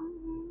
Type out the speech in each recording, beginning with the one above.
mm-hmm.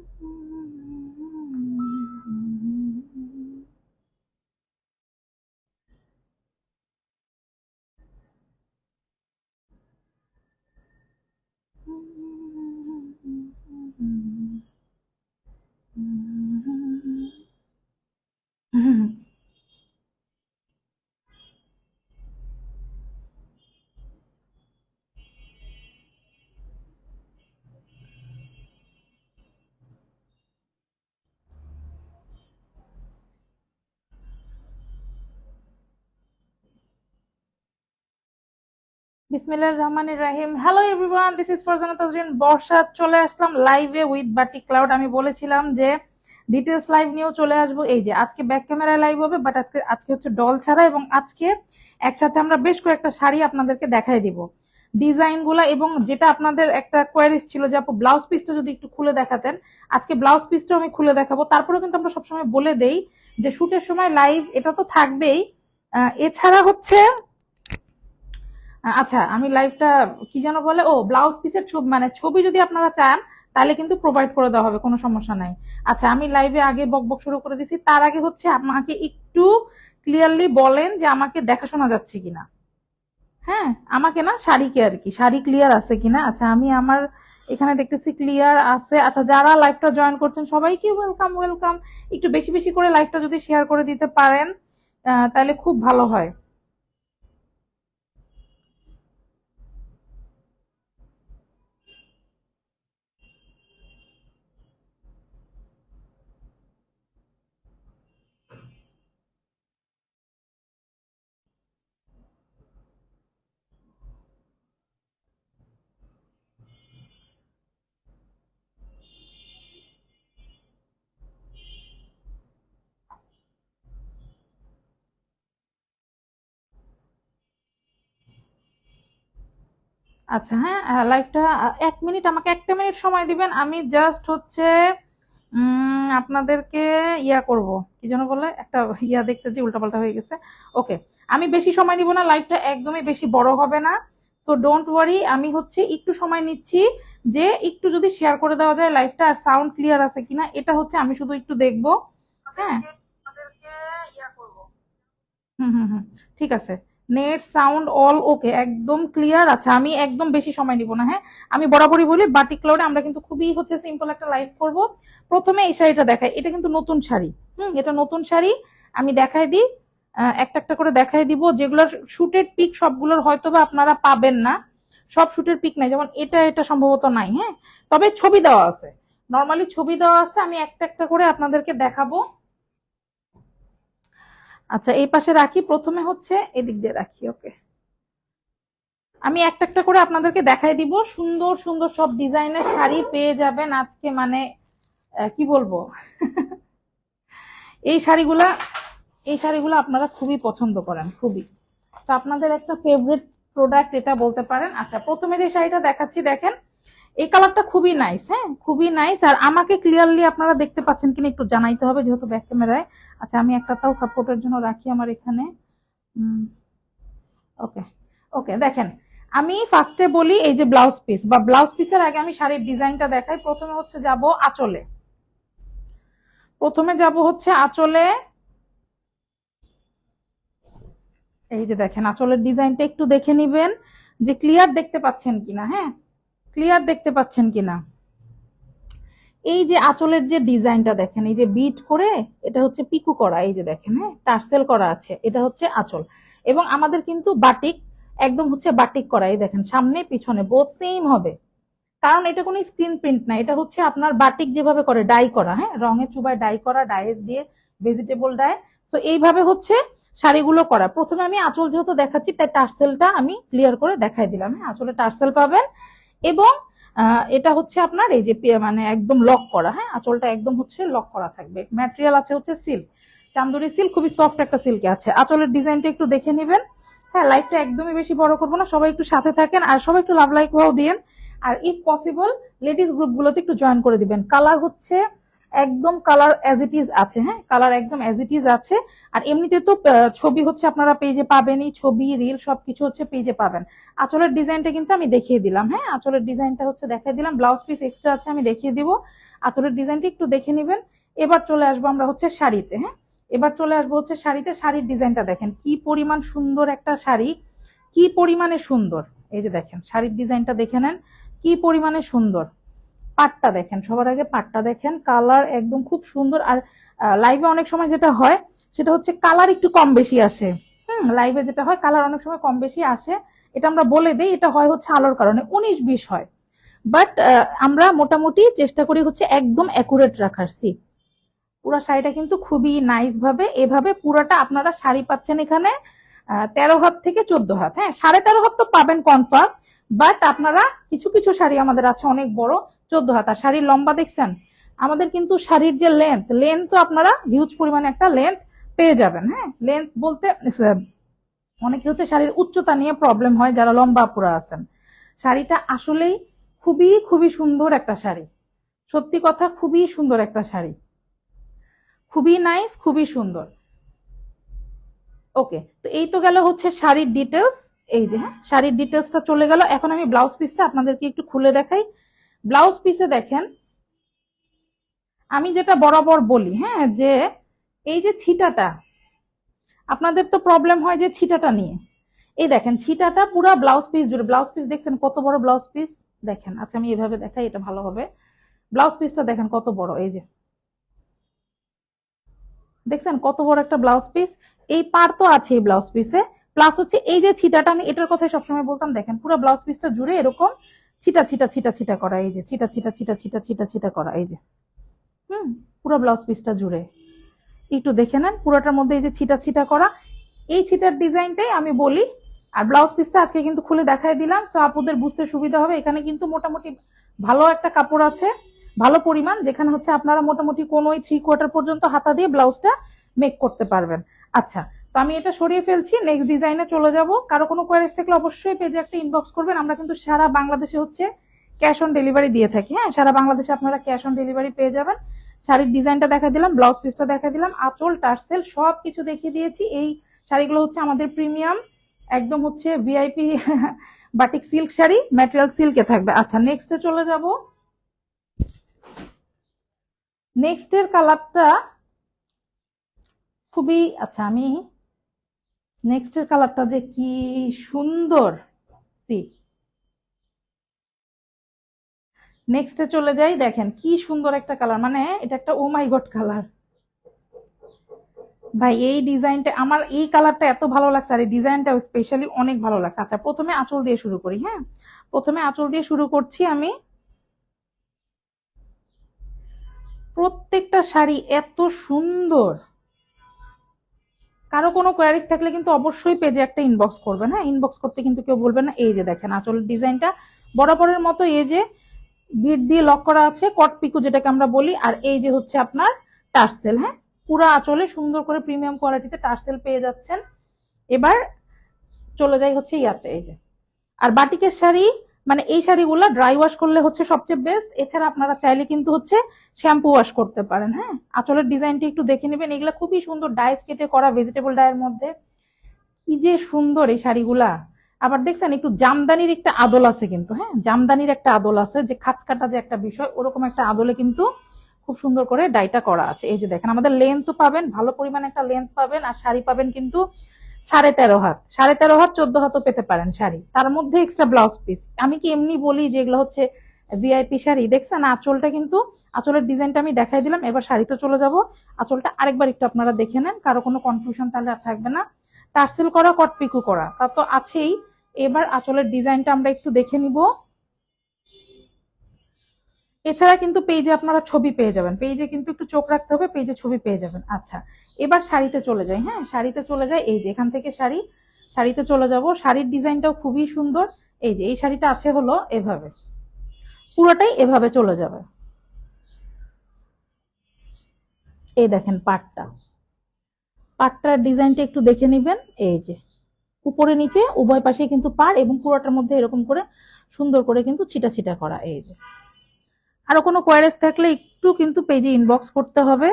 বিসমিল্লাহির রহমানির রহিম। Hello everyone this is Farzana Tazrin Barsha, চলে আসলাম লাইভে উইথ বাটি ক্লাউড আমি বলেছিলাম যে ডিটেলস লাইভ নিয়েও চলে আসব। এই যে, আজকে ব্যাক ক্যামেরায় লাইভ হবে বাট আজকে আজকে হচ্ছে ডল ছাড়া এবং আজকে একসাথে আমরা বেশ কয়েকটা শাড়ি আপনাদেরকে দেখাই দিব। ডিজাইনগুলা এবং যেটা আপনাদের একটা কোয়ারিজ ছিল যে আপু ব্লাউজ পিসটা যদি একটু খুলে দেখাতেন। আজকে ব্লাউজ পিসটাও আমি খুলে দেখাবো। তারপরেও কিন্তু আমরা সবসময় বলে দেই যে শুটের সময় লাইভ এটা তো থাকবেই। এছাড়া হচ্ছে আচ্ছা আমি লাইভটা কি যেন বলে, ও ব্লাউজ পিসের ছবি মানে ছবি যদি আপনারা চান, তাহলে কিন্তু প্রোভাইড করে দেওয়া হবে, কোনো সমস্যা নাই। আচ্ছা আমি লাইভে আগে বকবক শুরু করে দিছি, তার আগে হচ্ছে আমাকে একটু ক্লিয়ারলি বলেন যে আমাকে দেখাশোনা যাচ্ছে কিনা। হ্যাঁ আমাকে না শাড়িকে আর কি, শাড়ি ক্লিয়ার আছে কিনা। আচ্ছা আমি আমার এখানে দেখতেছি ক্লিয়ার আছে। আচ্ছা যারা লাইভটা জয়েন করছেন, সবাইকে ওয়েলকাম ওয়েলকাম একটু বেশি বেশি করে লাইভটা যদি শেয়ার করে দিতে পারেন তাহলে খুব ভালো হয়। আচ্ছা হ্যাঁ লাইভটা এক মিনিট আমাকে একটা মিনিট সময় দিবেন। আমি জাস্ট হচ্ছে আপনাদেরকে ইয়া করব। কি যেন বলে? একটা ইয়া দেখতে যে উল্টাপাল্টা হয়ে গেছে। ওকে আমি বেশি সময় নিব না লাইভটা একদমই বেশি বড় হবে না। তো ডোন্ট ওয়ারি আমি হচ্ছে একটু সময় নিচ্ছি যে একটু যদি শেয়ার করে দেওয়া যায় লাইভটা আর সাউন্ড ক্লিয়ার আছে কিনা এটা হচ্ছে আমি শুধু একটু দেখব। হ্যাঁ। হুম হুম হুম ঠিক আছে। নেট সাউন্ড অল ওকে, একদম ক্লিয়ার আচ্ছা আমি একদম বেশি সময় নিব না হ্যাঁ? আমি বরাবরই বলি বাটিক ক্লাউডে আমরা কিন্তু খুবই হচ্ছে সিম্পল একটা লাইভ করব। প্রথমে এই শাড়িটা দেখাই, এটা কিন্তু নতুন শাড়ি, হুম? এটা নতুন শাড়ি, আমি দেখাই দিই একটা একটা করে দেখাই দিব। যেগুলোর শুটের পিক সবগুলোর হয়তো বা আপনারা পাবেন না। সব শুটের পিক নাই, যেমন এটা এটা সম্ভবত নাই হ্যাঁ? তবে ছবি দেওয়া আছে। নর্মালি ছবি দেওয়া আছে, আমি একটা একটা করে আপনাদেরকে দেখাবো। আচ্ছা এই পাশে রাখি, প্রথমে হচ্ছে এদিক দিয়ে রাখি, ওকে। আমি একটা একটা করে আপনাদেরকে দেখাই দিব। সুন্দর সুন্দর সব ডিজাইনের শাড়ি পেয়ে যাবেন আজকে মানে কি বলব? এই শাড়িগুলা, এই শাড়িগুলো আপনারা খুবই পছন্দ করেন, খুবই। তো আপনাদের একটা ফেভারিট প্রোডাক্ট এটা বলতে পারেন। আচ্ছা প্রথমে যে শাড়িটা দেখাচ্ছি, দেখেন এই কালারটা খুবই নাইস হ্যাঁ? খুবই নাইস আর আমাকে ক্লিয়ারলি আপনারা দেখতে পাচ্ছেন কিনা একটু জানাইতে হবে, যেহেতু ব্যাক ক্যামেরায় আচ্ছা আমি একটা তাও সাপোর্টের জন্য রাখি আমার এখানে। ওকে ওকে দেখেন, আমি ফার্স্টে বলি এই যে ব্লাউজ পিস বা ব্লাউজ পিসের আগে আমি শাড়ির ডিজাইনটা দেখাই। প্রথমে হচ্ছে যাব আঁচলে। প্রথমে যাব হচ্ছে আঁচলে। এই যে দেখেন, আঁচলের ডিজাইনটা একটু দেখে নিবেন যে ক্লিয়ার দেখতে পাচ্ছেন কিনা হ্যাঁ? ক্লিয়ার দেখতে পাচ্ছেন কিনা? এই যে আঁচলের যে ডিজাইনটা দেখেন, এই যে বিট করে, এটা হচ্ছে পিকু করা, এই যে দেখেন হ্যাঁ? টার্সেল করা আছে, এটা হচ্ছে আঁচল। এবং আমাদের কিন্তু বাটিক, একদম হচ্ছে বাটিক করা, এই দেখেন, সামনে, পিছনে বোথ সেম হবে। কারণ এটা কোনো স্ক্রিন প্রিন্ট না, এটা হচ্ছে আপনার বাটিক যেভাবে করে ডাই করা হ্যাঁ? রঙের চুবায় ডাই করা ডাইস দিয়ে ভেজিটেবল ডাই তো এইভাবে হচ্ছে শাড়িগুলো করা। প্রথমে আমি আঁচল যেহেতু দেখাচ্ছি, তাই টার্সেলটা আমি ক্লিয়ার করে দেখাই দিলাম হ্যাঁ? আঁচলে টার্সেল পাবেন। এবং এটা হচ্ছে আপনার এই যে মানে একদম লক করা হ্যাঁ? আঁচলটা একদম হচ্ছে লক করা থাকবে। ম্যাটেরিয়াল আছে হচ্ছে সিল্ক চান্দুরি সিল্ক খুবই সফট একটা সিল্কে আছে। আঁচলের ডিজাইনটা একটু দেখে নেবেন। হ্যাঁ লাইফটা একদমই বেশি বড় করব না। সবাই একটু সাথে থাকেন আর সবাই একটু লাভ লাইক হওয়াও দিয়েন। আর ইফ পসিবল লেডিস গ্রুপগুলোতে একটু জয়েন করে দিবেন। কালার হচ্ছে একদম কালার অ্যাজ ইট ইজ আছে হ্যাঁ? কালার একদম অ্যাজ ইট ইজ আছে। আর এমনিতে তো ছবি হচ্ছে আপনারা পেজে পাবেনই, ছবি রিল সবকিছু হচ্ছে পেজে পাবেন। আঁচলের ডিজাইনটা কিন্তু আমি দেখিয়ে দিলাম হ্যাঁ? আঁচলের ডিজাইনটা হচ্ছে দেখিয়ে দিলাম। ব্লাউজ পিস এক্সট্রা আছে, আমি দেখিয়ে দিব। আঁচলের ডিজাইনটা একটু দেখে নেবেন। এবার চলে আসব আমরা হচ্ছে শাড়িতে হ্যাঁ? এবার চলে আসব হচ্ছে শাড়িতে। শাড়ির ডিজাইনটা দেখেন, কি পরিমাণ সুন্দর একটা শাড়ি। কি পরিমাণে সুন্দর? এই যে দেখেন, শাড়ির ডিজাইনটা দেখে নেন, কি পরিমাণে সুন্দর। পাটটা দেখেন, সবার আগে পাটটা দেখেন। কালার একদম খুব সুন্দর। আর লাইভে অনেক সময় যেটা হয়, সেটা হচ্ছে কালার একটু কম বেশি আসে। হুম লাইভে যেটা হয়, কালার অনেক সময় কম বেশি আসে। এটা আমরা বলে দিই, এটা হয় হচ্ছে আলোর কারণে। উনিশ বিশ হয়। বাট আমরা মোটামুটি চেষ্টা করি হচ্ছে একদম অ্যাকুরেট রাখার সি পুরা শাড়িটা কিন্তু খুবই নাইস ভাবে, এভাবে পুরাটা আপনারা শাড়ি পাচ্ছেন এখানে তেরো হাত থেকে চোদ্দ হাত। হ্যাঁ সাড়ে তেরো হাত তো পাবেন কনফার্ম বাট আপনারা কিছু কিছু শাড়ি আমাদের আছে অনেক বড় চোদ্দ হাত। আর শাড়ির লম্বা দেখছেন? আমাদের কিন্তু শাড়ির যে লেন্থ লেন্থ তো আপনারা হিউজ পরিমাণে একটা লেন্থ পেয়ে যাবেন হ্যাঁ? লেন্থ বলতে অনেকে হচ্ছে শাড়ির উচ্চতা নিয়ে প্রবলেম হয় যারা লম্বা পুরা আছেন। শাড়িটা আসলেই খুবই খুবই সুন্দর একটা শাড়ি। সত্যি কথা, খুবই সুন্দর একটা শাড়ি। খুবই নাইস খুবই সুন্দর। ওকে তো এই তো গেল হচ্ছে শাড়ির ডিটেলস এই যে হ্যাঁ শাড়ির ডিটেলসটা চলে গেল। এখন আমি ব্লাউজ পিসটা আপনাদেরকে একটু খুলে দেখাই। ব্লাউজ পিসে দেখেন, আমি যেটা বরাবর বলি হ্যাঁ যে এই যে ছিটাটা, আপনাদের তো প্রবলেম হয় যে ছিটাটা নিয়ে। এই দেখেন, ছিটাটা পুরো ব্লাউজ পিস জুড়ে। ব্লাউজ পিস দেখছেন কত বড় ব্লাউজ পিস? দেখেন আচ্ছা আমি এভাবে দেখাই, এটা ভালো হবে। ব্লাউজ পিসটা দেখেন কত বড়, এই যে। দেখছেন কত বড় একটা ব্লাউজ পিস? এই পার তো আছে এই ব্লাউজ পিসে। প্লাস হচ্ছে এই যে ছিটাটা, আমি এটার কথাই সবসময় বলতাম, দেখেন পুরো ব্লাউজ পিসটা জুড়ে এরকম ছিটা ছিটা ছিটা ছিটা করা, এই যে, ছিটা ছিটা ছিটা ছিটা ছিটা ছিটা করা, এই যে। হুম, পুরো ব্লাউজ পিসটা জুড়ে। একটু দেখে নেন, পুরোটার মধ্যে এই যে ছিটা ছিটা করা। এই ছিটার ডিজাইনটাই আমি বলি, আর ব্লাউজ পিসটা আজকে কিন্তু খুলে দেখাই দিলাম তো আপুদের বুঝতে সুবিধা হবে। এখানে কিন্তু মোটামুটি ভালো একটা কাপড় আছে, ভালো পরিমাণ, যেখানে হচ্ছে আপনারা মোটামুটি কোন থ্রি কোয়ার্টার পর্যন্ত হাতা দিয়ে ব্লাউজটা মেক করতে পারবেন। আচ্ছা তো আমি এটা সরিয়ে ফেলছি নেক্সট ডিজাইনে চলে যাব। কারও কোনো কোয়ারিজ থাকলে অবশ্যই পেজে একটা ইনবক্স করবেন। আমরা কিন্তু সারা বাংলাদেশে হচ্ছে ক্যাশ অন ডেলিভারি দিয়ে থাকি। হ্যাঁ সারা বাংলাদেশে আপনারা ক্যাশ অন ডেলিভারি পেয়ে যাবেন। শাড়ির ডিজাইনটা দেখা দিলাম ব্লাউজ পিসটা দেখা দিলাম, আঁচল, টার্সেল সব কিছু দেখিয়ে দিয়েছি। এই শাড়িগুলো হচ্ছে আমাদের প্রিমিয়াম একদম হচ্ছে VIP batik silk sari material সিল্কে থাকবে। আচ্ছা নেক্সটে চলে যাব। নেক্সটের কালারটা খুবই আচ্ছা আমি নেক্সটের কালারটা যে কি সুন্দর, সি। নেক্সটে চলে যাই, দেখেন কি সুন্দর একটা কালার মানে এটা একটা ও মাই গড কালার ভাই, এই ডিজাইনটা আমার এই কালারটা এত ভালো লাগছে, আর এই ডিজাইনটা স্পেশালি অনেক ভালো লাগছে। আচ্ছা প্রথমে আঁচল দিয়ে শুরু করি হ্যাঁ? প্রথমে আঁচল দিয়ে শুরু করছি আমি। প্রত্যেকটা শাড়ি এত সুন্দর। কারও কোনো কোয়ারিজ থাকলে কিন্তু অবশ্যই পেজে একটা ইনবক্স করবেন হ্যাঁ? ইনবক্স করতে কিন্তু কেউ বলবেন না, এই যে দেখেন আঁচলের ডিজাইনটা বরাবরের মতো এই যে বিট দিয়ে লক করা আছে কট পিকু যেটাকে আমরা বলি, আর এই যে হচ্ছে আপনার টার্সেল হ্যাঁ? পুরো আঁচলে সুন্দর করে প্রিমিয়াম কোয়ালিটিতে টার্সেল পেয়ে যাচ্ছেন। এবার চলে যাই হচ্ছে ইয়াতে, এই যে। আর বাটিকের শাড়ি মানে এই শাড়িগুলো ড্রাই ওয়াশ করলে হচ্ছে সবচেয়ে বেস্ট এছাড়া আপনারা চাইলে কিন্তু হচ্ছে শ্যাম্পু ওয়াশ করতে পারেন হ্যাঁ? আঁচলের ডিজাইনটি একটু দেখে নেবেন। এগুলো খুবই সুন্দর ডাইস কেটে করা ভেজিটেবল ডায়ের মধ্যে। কি যে সুন্দর এই শাড়িগুলা। আবার দেখছেন, একটু জামদানির একটা আদল আছে কিন্তু হ্যাঁ? জামদানির একটা আদল আছে, যে খাঁচকাটা যে একটা বিষয়, ওরকম একটা আদলে কিন্তু খুব সুন্দর করে ডাইটা করা আছে। এই যে দেখেন, আমাদের লেন্থ পাবেন, ভালো পরিমাণে একটা লেন্থ পাবেন, আর শাড়ি পাবেন কিন্তু সাড়ে তেরো হাত। সাড়ে তেরো হাত, চোদ্দ হাতও পেতে পারেন শাড়ি। তার মধ্যে এক্সট্রা ব্লাউজ পিস আমি কি এমনি বলি যেগুলো হচ্ছে ভিআইপি শাড়ি? দেখছেন? আঁচলটা কিন্তু, আঁচলের ডিজাইনটা আমি দেখাই দিলাম, এবার শাড়িতে চলে যাব। আঁচলটা আরেকবার একটু আপনারা দেখে নেন, কারও কোনো কনফিউশন তাহলে আর থাকবে না। টার্সেল করা কটপিকু করা, তা তো আছেই। এবার আঁচলের ডিজাইনটা আমরা একটু দেখে নিব। এছাড়া কিন্তু পেজে আপনারা ছবি পেয়ে যাবেন। পেজে কিন্তু একটু চোখ রাখতে হবে পেজে ছবি পেয়ে যাবেন। আচ্ছা এবার শাড়িতে চলে যাই হ্যাঁ? শাড়িতে চলে যাই, এই যে এখান থেকে শাড়ি, শাড়িতে চলে যাব। শাড়ির ডিজাইনটাও খুবই সুন্দর। এই যে এই শাড়িটা আছে হলো এভাবে। পুরোটাই এভাবে চলে যাবে। এই দেখেন পাটটা। পাটটার ডিজাইনটা একটু দেখে নেবেন। এই যে উপরে নিচে, উভয় পাশে কিন্তু পাড় এবং পুরোটার মধ্যে এরকম করে সুন্দর করে কিন্তু ছিটা ছিটা করা। এই যে আরও কোনো কোয়ারিজ থাকলে একটু কিন্তু পেজে ইনবক্স করতে হবে।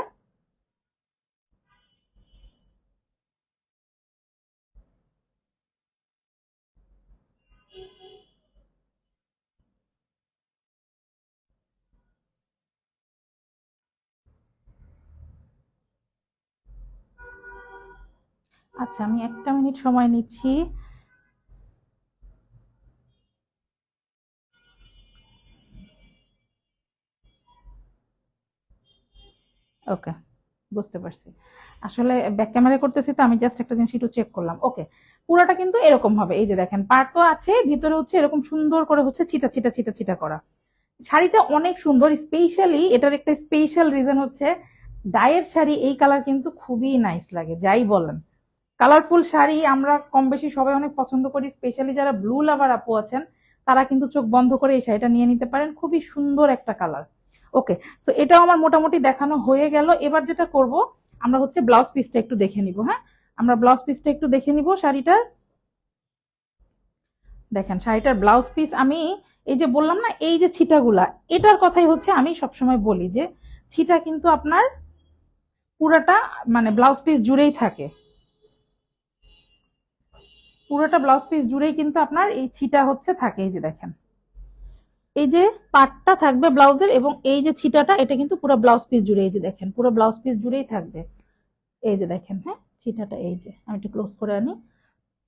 আচ্ছা আমি একটা মিনিট সময় নিচ্ছি। ওকে, বুঝতে পারছি। আসলে ব্যাক ক্যামেরা করতেছি তো, আমি জাস্ট একটা জিনিস একটু চেক করলাম। ওকে, পুরোটা কিন্তু এরকম হবে। এই যে দেখেন পার তো আছে, ভিতরে হচ্ছে এরকম সুন্দর করে হচ্ছে ছিটা ছিটা ছিটা ছিটা করা। শাড়িটা অনেক সুন্দর স্পেশালি এটার একটা স্পেশাল রিজন হচ্ছে ডায়ের শাড়ি এই কালার কিন্তু খুবই নাইস লাগে, যাই বলেন। কালারফুল শাড়ি আমরা কম বেশি সবাই অনেক পছন্দ করি স্পেশালি যারা ব্লু লাভার আপু আছেন, তারা কিন্তু চোখ বন্ধ করে এই শাড়িটা নিয়ে নিতে পারেন। খুবই সুন্দর একটা কালার ওকে সো এটাও আমার মোটামুটি দেখানো হয়ে গেল। এবার যেটা করব, আমরা হচ্ছে ব্লাউজ পিসটা একটু দেখে নিব হ্যাঁ? আমরা ব্লাউজ পিসটা একটু দেখে নিব শাড়িটার দেখেন শাড়িটার ব্লাউজ পিস আমি এই যে বললাম না, এই যে ছিটাগুলা, এটার কথাই হচ্ছে আমি সবসময় বলি যে ছিটা কিন্তু আপনার পুরাটা মানে ব্লাউজ পিস জুড়েই থাকে। পুরোটা ব্লাউজ পিস জুড়েই কিন্তু আপনার এই ছিটা হচ্ছে থাকে, এই যে দেখেন। এই যে পাটটা থাকবে ব্লাউজের এবং এই যে ছিটাটা, এটা কিন্তু পুরো ব্লাউজ পিস জুড়ে, এই যে দেখেন, পুরো ব্লাউজ পিস জুড়েই থাকবে। এই যে দেখেন হ্যাঁ ছিটাটা এই যে, আমি একটু ক্লোজ করে আনি।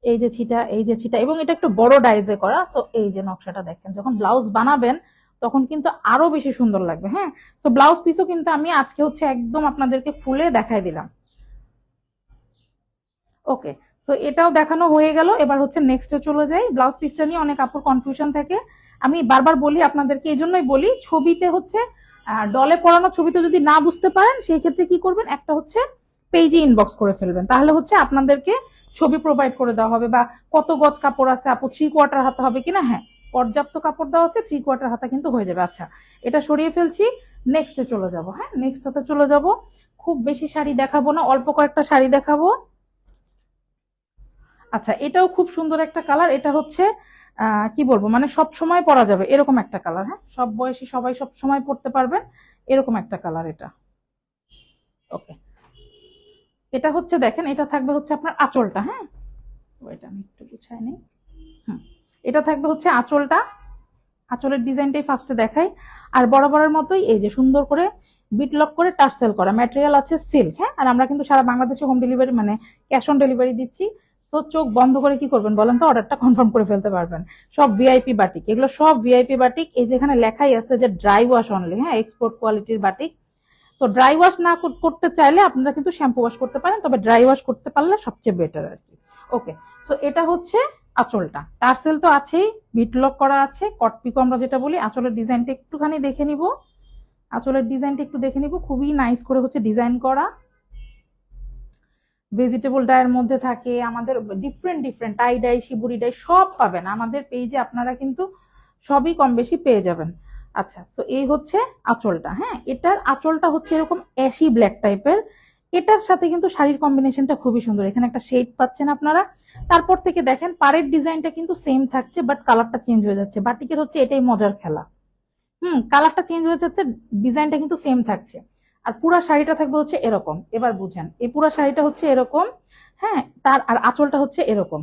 এই যে ছিটা, এই যে ছিটা, এবং এটা একটু বড় ডাইজে করা সো এই যে নকশাটা দেখেন, যখন ব্লাউজ বানাবেন, তখন কিন্তু আরও বেশি সুন্দর লাগবে হ্যাঁ। তো ব্লাউজ পিসও কিন্তু আমি আজকে হচ্ছে একদম আপনাদেরকে ফুলে দেখাই দিলাম। ওকে তো এটাও দেখানো হয়ে গেল। এবার হচ্ছে নেক্সটে চলে যাই। ব্লাউজ পিসটা নিয়ে অনেক আপুর কনফিউশন থাকে। আমি বারবার বলি আপনাদেরকে, এই জন্যই বলি, ছবিতে হচ্ছে ডলে পড়ানো ছবিতে যদি না বুঝতে পারেন, সেই ক্ষেত্রে কি করবেন? একটা হচ্ছে পেজে ইনবক্স করে ফেলবেন। তাহলে হচ্ছে আপনাদেরকে ছবি প্রোভাইড করে দেওয়া হবে বা কত গজ কাপড় আছে, আপু থ্রি কোয়ার্টার হাতে হবে কিনা? হ্যাঁ পর্যাপ্ত কাপড় দেওয়া আছে থ্রি কোয়ার্টার হাতা কিন্তু হয়ে যাবে। আচ্ছা এটা সরিয়ে ফেলছি। নেক্সটে চলে যাব। হ্যাঁ নেক্সট হাতে চলে যাব। খুব বেশি শাড়ি দেখাবো না, অল্প কয়েকটা শাড়ি দেখাবো। আচ্ছা এটাও খুব সুন্দর একটা কালার। এটা হচ্ছে কি বলব? মানে সব সময় পরা যাবে, এরকম একটা কালার হ্যাঁ? সব বয়সী সবাই সব সময় পরতে পারবেন, এরকম একটা কালার এটা। ওকে। এটা হচ্ছে, দেখেন, এটা থাকবে হচ্ছে আপনার আঁচলটা হ্যাঁ? ওইটা আমি একটু গুছাই নিই। এটা থাকবে হচ্ছে আঁচলটা। আঁচলের ডিজাইনটাই ফার্স্টে দেখাই। আর বরাবরের মতোই এই যে সুন্দর করে বিট লক করে টার্সেল করা। ম্যাটেরিয়াল আছে সিল্ক হ্যাঁ? আর আমরা কিন্তু সারা বাংলাদেশে হোম ডেলিভারি মানে ক্যাশ অন ডেলিভারি দিচ্ছি। তো চোখ বন্ধ করে কি করবেন বলেন তো? অর্ডারটা কনফার্ম করে ফেলতে পারবেন। সব ভিআইপি বাটিক এগুলো সব ভিআইপি বাটিক এই যেখানে লেখাই আছে যে ড্রাই ওয়াশ অনলি হ্যাঁ? এক্সপোর্ট কোয়ালিটির বাটিক তো ড্রাই ওয়াশ না করতে চাইলে আপনারা কিন্তু শ্যাম্পু ওয়াশ করতে পারেন, তবে ড্রাই ওয়াশ করতে পারলে সবচেয়ে বেটার আর কি। ওকে তো এটা হচ্ছে আঁচলটা। টার্সেল তো আছেই বিট লক করা আছে। কটপিকো আমরা যেটা বলি, আঁচলের ডিজাইনটা একটুখানি দেখে নিব। আঁচলের ডিজাইনটা একটু দেখে নিব। খুবই নাইস করে হচ্ছে ডিজাইন করা। ভেজিটেবল ডায়ের মধ্যে থাকে, আমাদের different different tie dye shibori dye সব পাবেন। আমাদের পেজে আপনারা কিন্তু সবই কম বেশি পেয়ে যাবেন। আচ্ছা তো এই হচ্ছে আঁচলটা হ্যাঁ? এটার আঁচলটা হচ্ছে এরকম অ্যাশি ব্ল্যাক টাইপের এটার সাথে কিন্তু শাড়ির কম্বিনেশনটা খুবই সুন্দর। এখানে একটা শেড পাচ্ছেন আপনারা। তারপর থেকে দেখেন, পাড়ের ডিজাইনটা কিন্তু সেম থাকছে বাট কালারটা চেঞ্জ হয়ে যাচ্ছে। বাটিকের হচ্ছে এটাই মজার খেলা। হুম কালারটা চেঞ্জ হয়ে যাচ্ছে ডিজাইনটা কিন্তু সেম থাকছে। আর পুরা শাড়িটা থাকবে হচ্ছে এরকম। এবার বুঝেন, এই পুরা শাড়িটা হচ্ছে এরকম হ্যাঁ তার আর আঁচলটা হচ্ছে এরকম।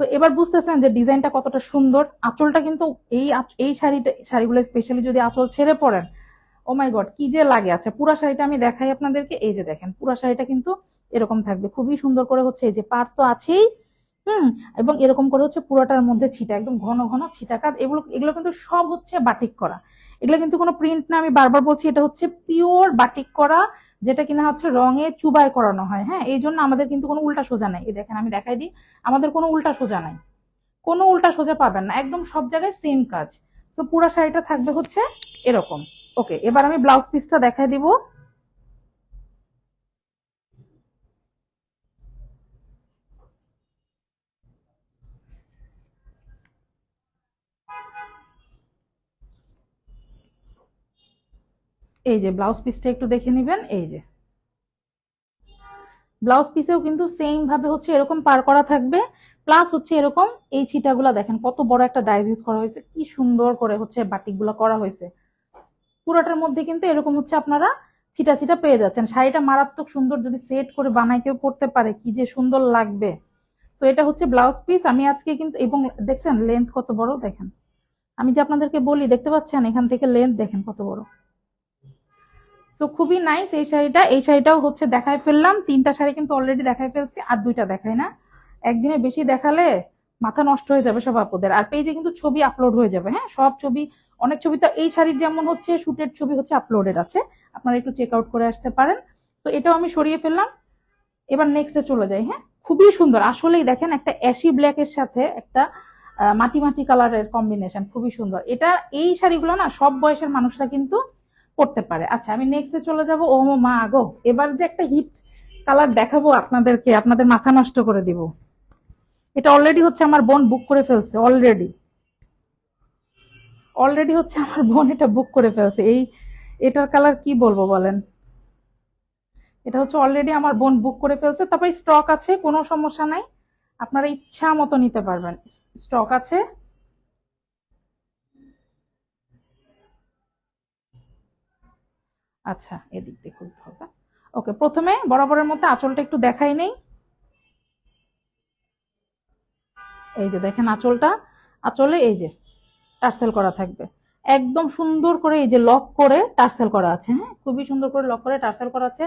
তো এবার বুঝতেছেন যে ডিজাইনটা কতটা সুন্দর। আঁচলটা কিন্তু এই এই শাড়িটা, শাড়িগুলো স্পেশালি যদি আঁচল ছেড়ে পড়েন ও মাই গড কি যে লাগে। আছে পুরা শাড়িটা আমি দেখাই আপনাদেরকে, এই যে দেখেন, পুরা শাড়িটা কিন্তু এরকম থাকবে। খুবই সুন্দর করে হচ্ছে এই যে পার তো আছেই, হুম, এবং এরকম করে হচ্ছে পুরোটার মধ্যে ছিটা, একদম ঘন ঘন ছিটা কাজ এগুলো এগুলো কিন্তু সব হচ্ছে বাটিক করা। এগুলো কিন্তু কোনো প্রিন্ট না, আমি বারবার বলছি এটা হচ্ছে পিওর বাটিক করা, যেটা কিনা হচ্ছে রঙে চুবাই করানো হয়। হ্যাঁ এই জন্য আমাদের কিন্তু কোনো উল্টা সোজা নাই। এই দেখেন, আমি দেখাই দিই, আমাদের কোনো উল্টা সোজা নাই। কোনো উল্টা সোজা পাবেন না, একদম সব জায়গায় সেম কাজ। তো পুরা শাড়িটা থাকবে হচ্ছে এরকম। ওকে এবার আমি ব্লাউজ পিসটা দেখাই দিব। এই যে ব্লাউজ পিসটা একটু দেখে নিবেন, এই যে। ব্লাউজ পিসেও কিন্তু সেম ভাবে হচ্ছে এরকম পার করা থাকবে প্লাস হচ্ছে এরকম এই ছিটাগুলা দেখেন, কত বড় একটা ডাইজ ইউজ করা হয়েছে, কি সুন্দর করে হচ্ছে বাটিকগুলা করা হয়েছে। পুরোটার মধ্যে কিন্তু এরকম হচ্ছে আপনারা ছিটা ছিটা পেয়ে যাচ্ছেন। শাড়িটা মারাত্মক সুন্দর যদি সেট করে বানায় কেউ পড়তে পারে, কি যে সুন্দর লাগবে। তো এটা হচ্ছে ব্লাউজ পিস আমি আজকে কিন্তু, এবং দেখছেন লেন্থ কত বড়, দেখেন। আমি যে আপনাদেরকে বলি, দেখতে পাচ্ছেন? এখান থেকে লেন্থ দেখেন কত বড়। তো খুবই নাইস এই শাড়িটা। এই শাড়িটাও হচ্ছে দেখায় ফেললাম। তিনটা শাড়ি কিন্তু অলরেডি দেখায় ফেলছি, আর দুইটা দেখায় না। একদিনে বেশি দেখালে মাথা নষ্ট হয়ে যাবে সব আপুদের। আর পেজে কিন্তু ছবি আপলোড হয়ে যাবে হ্যাঁ? সব ছবি, অনেক ছবি তো এই শাড়ির যেমন হচ্ছে শুটের ছবি হচ্ছে আপলোডেড আছে। আপনারা একটু চেক আউট করে আসতে পারেন। তো এটাও আমি সরিয়ে ফেললাম। এবার নেক্সটে চলে যাই হ্যাঁ? খুবই সুন্দর। আসলেই দেখেন একটা অ্যাশি ব্ল্যাকের সাথে একটা মাটি মাটি কালারের কম্বিনেশন খুবই সুন্দর। এটা এই শাড়িগুলো না, সব বয়সের মানুষরা কিন্তু পড়তে পারে। আচ্ছা আমি নেক্সটে চলে যাব। ও মা, আগো। এবার যে একটা হিট কালার দেখাবো আপনাদেরকে, আপনাদের মাথা নষ্ট করে দিব। এটা অলরেডি হচ্ছে আমার বোন বুক করে ফেলছে অলরেডি অলরেডি হচ্ছে আমার বোন এটা বুক করে ফেলছে। এই, এটার কালার কি বলব বলেন? এটা হচ্ছে অলরেডি আমার বোন বুক করে ফেলছে। তারপরে স্টক আছে, কোনো সমস্যা নাই। আপনারা ইচ্ছা মতো নিতে পারবেন। স্টক আছে আচ্ছা এদিক দিয়ে খুলতে হবে। ওকে, প্রথমে বরাবরের মতো আঁচলটা একটু দেখাই নেই। এই যে দেখেন আঁচলটা, আঁচলে এই যে টার্সেল করা থাকবে। একদম সুন্দর করে এই যে লক করে টার্সেল করা আছে হ্যাঁ? খুবই সুন্দর করে লক করে টার্সেল করা আছে।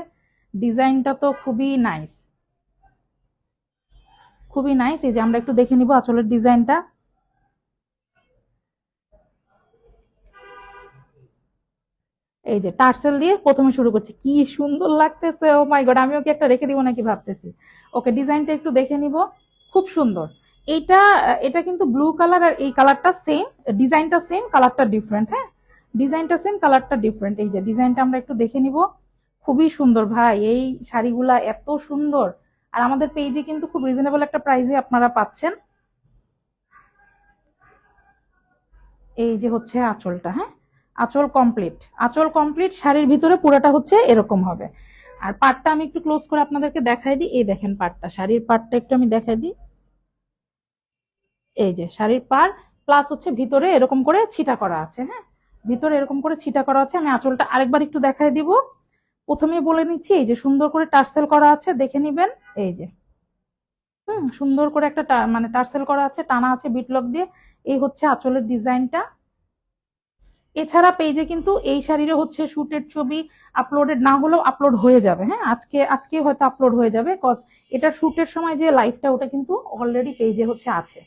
ডিজাইনটা তো খুবই নাইস। খুবই নাইস, এই যে আমরা একটু দেখে নিব আঁচলের ডিজাইনটা। এই যে টার্সেল দিয়ে প্রথমে শুরু করছি। কি সুন্দর লাগতেছে ও মাই গড আমিও কি একটা রেখে দিব নাকি ভাবতেছি। ওকে, ডিজাইনটা একটু দেখে নিব। খুব সুন্দর। এইটা এটা কিন্তু ব্লু কালার আর এই কালারটা সেম ডিজাইনটা সেম কালারটা ডিফারেন্ট হ্যাঁ? ডিজাইনটা সেম কালারটা ডিফারেন্ট এই যে ডিজাইনটা আমরা একটু দেখে নিব। খুবই সুন্দর ভাই, এই শাড়িগুলা এত সুন্দর। আর আমাদের পেজে কিন্তু খুব রিজনেবল একটা প্রাইসে আপনারা পাচ্ছেন। এই যে হচ্ছে আঁচলটা হ্যাঁ? আঁচল কমপ্লিট আঁচল কমপ্লিট শাড়ির ভিতরে পুরোটা হচ্ছে এরকম হবে। আর পাটটা আমি একটু ক্লোজ করে আপনাদেরকে দেখাই দিই। এই দেখেন পাটটা। শাড়ির পাটটা একটু আমি দেখাই দিই। এই যে শাড়ির পার প্লাস হচ্ছে ভিতরে এরকম করে ছিটা করা আছে হ্যাঁ? ভিতরে এরকম করে ছিটা করা আছে। আমি আঁচলটা আরেকবার একটু দেখাই দিব। প্রথমে বলে নিচ্ছি, এই যে সুন্দর করে টার্সেল করা আছে, দেখে নিবেন। এই যে। হুম, সুন্দর করে একটা মানে টার্সেল করা আছে, টানা আছে বিটলক দিয়ে। এই হচ্ছে আঁচলের ডিজাইনটা এছাড়া পেজে কিন্তু এই শাড়িরও হচ্ছে শুটের ছবি আপলোডেড না হলেও আপলোড হয়ে যাবে হ্যাঁ? আজকে আজকে হয়তো আপলোড হয়ে যাবে কজ এটা শুটের সময় যে লাইভটা ওটা কিন্তু অলরেডি পেজে হচ্ছে আছে।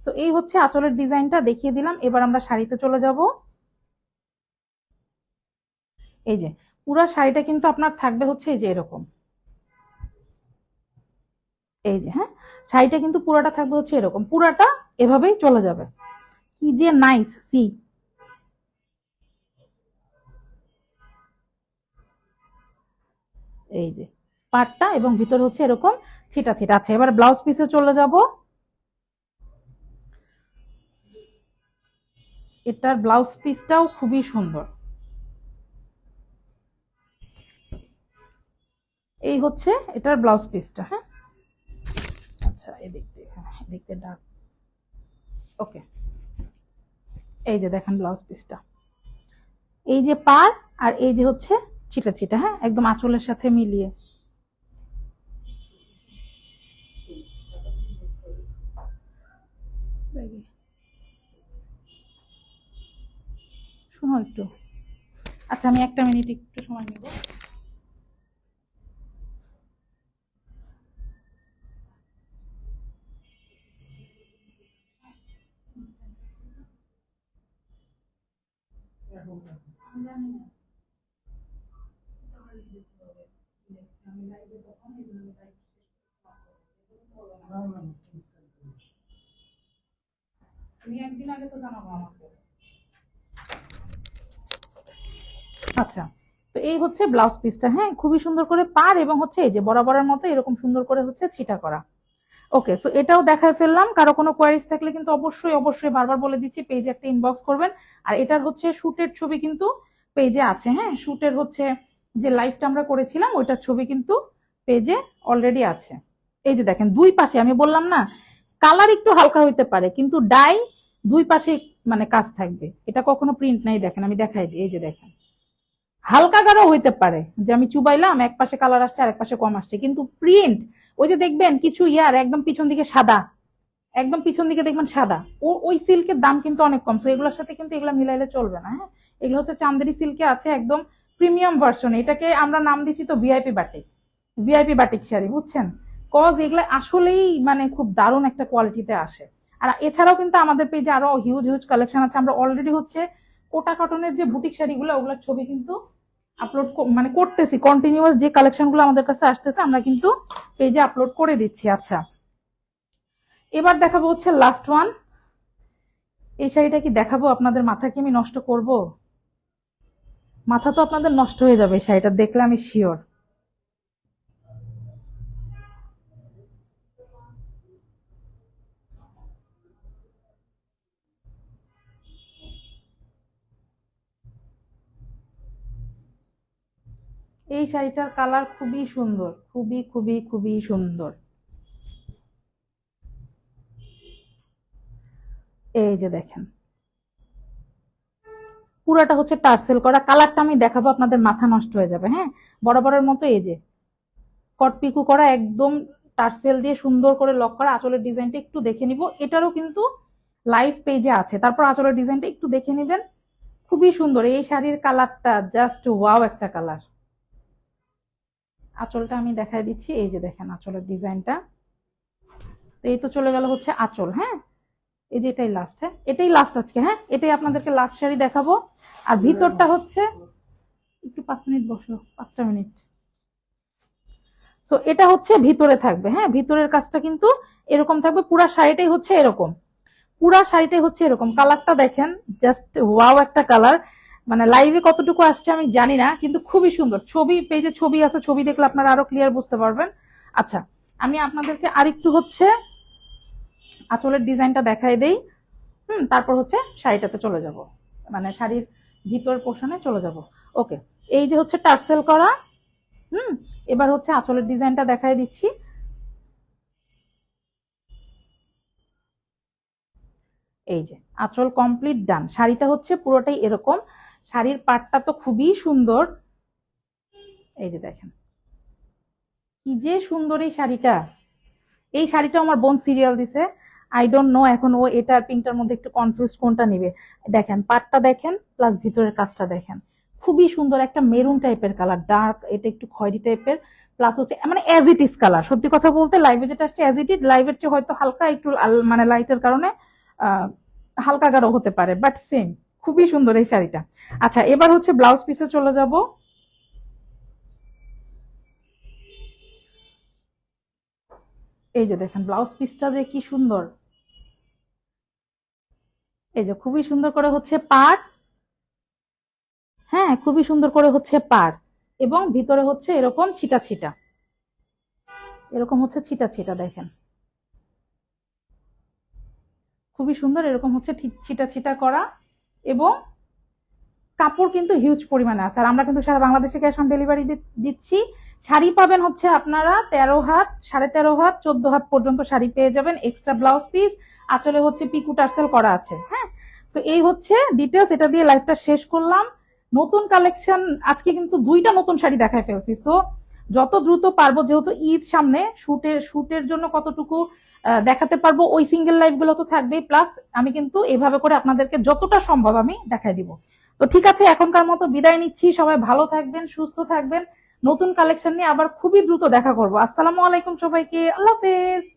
তো এই হচ্ছে আঁচলের ডিজাইনটা দেখিয়ে দিলাম। এবার আমরা শাড়িতে চলে যাব। এই যে, পুরা শাড়িটা কিন্তু আপনার থাকবে হচ্ছে এই যে এরকম। এই যে হ্যাঁ? শাড়িটা কিন্তু পুরাটা থাকবে হচ্ছে এরকম। পুরাটা এভাবেই চলে যাবে। কি যে নাইস সি এই যে, পাটটা এবং ভিতরে হচ্ছে এরকম ছিটা ছিটা। আছে এবার ব্লাউজ পিসে চলে যাব। এটার ব্লাউজ পিসটাও খুবই সুন্দর। এই হচ্ছে এটার ব্লাউজ পিসটা হ্যাঁ? আচ্ছা এদিক দিয়ে হ্যাঁ এদিক দিয়ে ওকে। এই যে দেখেন ব্লাউজ পিসটা। এই যে পার আর এই যে হচ্ছে ছিটা ছিটা হ্যাঁ? একদম আঁচলের সাথে মিলিয়ে। শোনো একটু। আচ্ছা আমি একটা মিনিট একটু সময় নেব। তুমি একদিন আগে তো জানাব আমাকে। আচ্ছা তো এই হচ্ছে ব্লাউজ পিসটা হ্যাঁ? খুবই সুন্দর করে পার এবং হচ্ছে এই যে বরাবরের মতো এরকম সুন্দর করে হচ্ছে ছিটা করা। ওকে সো এটাও দেখায় ফেললাম। কারও কোনো কোয়ারিজ থাকলে কিন্তু অবশ্যই অবশ্যই বারবার বলে দিচ্ছি পেজে একটা ইনবক্স করবেন। আর এটার হচ্ছে শুটের ছবি কিন্তু পেজে আছে হ্যাঁ? শুটের হচ্ছে যে লাইভটা আমরা করেছিলাম, ওইটার ছবি কিন্তু পেজে অলরেডি আছে। এই যে দেখেন, দুই পাশে, আমি বললাম না কালার একটু হালকা হইতে পারে, কিন্তু ডাই দুই পাশে মানে কাজ থাকবে। এটা কখনো প্রিন্ট নাই, দেখেন, আমি দেখাই দিই, এই যে দেখেন। হালকা গাঢ় হইতে পারে, যে আমি চুবাইলাম, এক পাশে কালার আসছে আর এক পাশে কম আসছে, কিন্তু প্রিন্ট ওই যে দেখবেন, কিছু ইয়ার একদম পিছন দিকে সাদা, একদম পিছন দিকে দেখবেন সাদা। ও, ওই সিল্কের দাম কিন্তু অনেক কম তো এগুলোর সাথে কিন্তু এগুলো মিলাইলে চলবে না হ্যাঁ? এগুলো হচ্ছে চান্দেরি সিল্কে আছে একদম প্রিমিয়াম ভার্সন এটাকে আমরা নাম দিছি তো VIP batik VIP batik sari, বুঝছেন? কজ এগুলো আসলেই মানে খুব দারুণ একটা কোয়ালিটিতে আসে। আর এছাড়াও কিন্তু আমাদের পেজে আরও হিউজ হিউজ কালেকশন আছে। আমরা অলরেডি হচ্ছে কোটা কটনের যে বুটিক শাড়িগুলো, ওগুলোর ছবি কিন্তু আপলোড মানে করতেছি। কন্টিনিউয়াস যে কালেকশনগুলো আমাদের কাছে আসতেছে, আমরা কিন্তু পেজে আপলোড করে দিচ্ছি। আচ্ছা। এবার দেখাবো হচ্ছে লাস্ট ওয়ান এই শাড়িটা কি দেখাবো আপনাদের? মাথা কি আমি নষ্ট করব? মাথা তো আপনাদের নষ্ট হয়ে যাবে এই শাড়িটা, দেখলে আমি শিওর এই শাড়িটার কালার খুবই সুন্দর, খুবই খুবই খুবই সুন্দর। এই যে দেখেন। পুরাটা হচ্ছে টার্সেল করা। কালারটা আমি দেখাবো, আপনাদের মাথা নষ্ট হয়ে যাবে হ্যাঁ? বরাবরের মতো এই যে। কটপিকু করা, একদম টার্সেল দিয়ে সুন্দর করে লক করা। আঁচলের ডিজাইনটা একটু দেখে নিব। এটারও কিন্তু লাইভ পেজে আছে। তারপর আঁচলের ডিজাইনটা একটু দেখে নেবেন। খুবই সুন্দর। এই শাড়ির কালারটা, জাস্ট ওয়াও একটা কালার। আঁচলটা আমি দেখাই দিচ্ছি। এই যে দেখেন আঁচলের ডিজাইনটা। তো এই তো চলে গেল হচ্ছে আঁচল হ্যাঁ? এই যে এটাই লাস্ট হ্যাঁ? এটাই লাস্ট আজকে হ্যাঁ? এটাই আপনাদেরকে লাস্ট শাড়ি দেখাবো। আর ভিতরটা হচ্ছে, একটু পাঁচ মিনিট বসো, পাঁচটা মিনিট। তো এটা হচ্ছে ভিতরে থাকবে হ্যাঁ? ভিতরের কাজটা কিন্তু এরকম থাকবে, পুরা শাড়িটাই হচ্ছে এরকম। পুরা শাড়িটাই হচ্ছে এরকম। কালারটা দেখেন জাস্ট ওয়াও একটা কালার মানে লাইভে কতটুকু আসছে আমি জানি না, কিন্তু খুবই সুন্দর। ছবি, পেজে ছবি আছে, ছবি দেখলে আপনারা আরও ক্লিয়ার বুঝতে পারবেন। আচ্ছা আমি আপনাদেরকে আরেকটু হচ্ছে আঁচলের ডিজাইনটা দেখাই দেই। হুম, তারপর হচ্ছে শাড়িটাতে চলে যাব। মানে শাড়ির ভিতর পোষণে চলে যাব। ওকে, এই যে হচ্ছে টার্সেল করা। হুম, এবার হচ্ছে আঁচলের ডিজাইনটা দেখাই দিচ্ছি। এই যে, আঁচল কমপ্লিট ডান শাড়িটা হচ্ছে পুরোটাই এরকম। শাড়ির পাটটা তো খুবই সুন্দর। এই যে দেখেন। কি যে সুন্দর এই শাড়িটা। এই শাড়িটা আমার বোন সিরিয়াল দিছে। আই ডোন্ট নো এখন ও এটা আর পিঙ্কটার মধ্যে একটু কনফিউজ কোনটা নিবে। দেখেন, পাটটা দেখেন প্লাস ভিতরের কাজটা দেখেন। খুবই সুন্দর একটা মেরুন টাইপের কালার ডার্ক এটা একটু খয়েরি টাইপের প্লাস হচ্ছে মানে অ্যাজ ইট ইস কালার সত্যি কথা বলতে লাইভে যেটা আসছে অ্যাজ ইট ইট লাইভের চেয়ে হয়তো হালকা একটু মানে লাইটের কারণে হালকা গাঢ় হতে পারে বাট সেম খুবই সুন্দর এই শাড়িটা। আচ্ছা এবার হচ্ছে ব্লাউজ পিসে চলে যাব। এই যে দেখেন, ব্লাউজ পিসটা যে কি সুন্দর। এই যে খুবই সুন্দর করে হচ্ছে পাড়। হ্যাঁ খুবই সুন্দর করে হচ্ছে পাড়। এবং ভিতরে হচ্ছে এরকম ছিটা ছিটা। এরকম হচ্ছে ছিটা ছিটা, দেখেন। খুবই সুন্দর এরকম হচ্ছে ছিটা ছিটা করা। এবং কাপড় কিন্তু হিউজ পরিমাণে আছে। আর আমরা কিন্তু সারা বাংলাদেশে ক্যাশ অন ডেলিভারি দিচ্ছি। শাড়ি পাবেন হচ্ছে আপনারা তেরো হাত, সাড়ে তেরো হাত, চোদ্দ হাত পর্যন্ত শাড়ি পেয়ে যাবেন। এক্সট্রা ব্লাউজ পিস আঁচলে হচ্ছে পিকু টার্সেল করা আছে হ্যাঁ? তো এই হচ্ছে ডিটেলস এটা দিয়ে লাইফটা শেষ করলাম। নতুন কালেকশন আজকে কিন্তু দুইটা নতুন শাড়ি দেখায় ফেলছি। সো যত দ্রুত পারব, যেহেতু ঈদ সামনে শুটের শুটের জন্য কতটুকু দেখাতে পারব। ওই সিঙ্গেল লাইফগুলো তো থাকবেই। প্লাস আমি কিন্তু এভাবে করে আপনাদেরকে যতটা সম্ভব আমি দেখাই দিব। তো ঠিক আছে, এখনকার মতো বিদায় নিচ্ছি। সবাই ভালো থাকবেন, সুস্থ থাকবেন। নতুন কালেকশন নিয়ে আবার খুবই দ্রুত দেখা করব। আসসালামু আলাইকুম সবাইকে। আল্লাহ হাফেজ।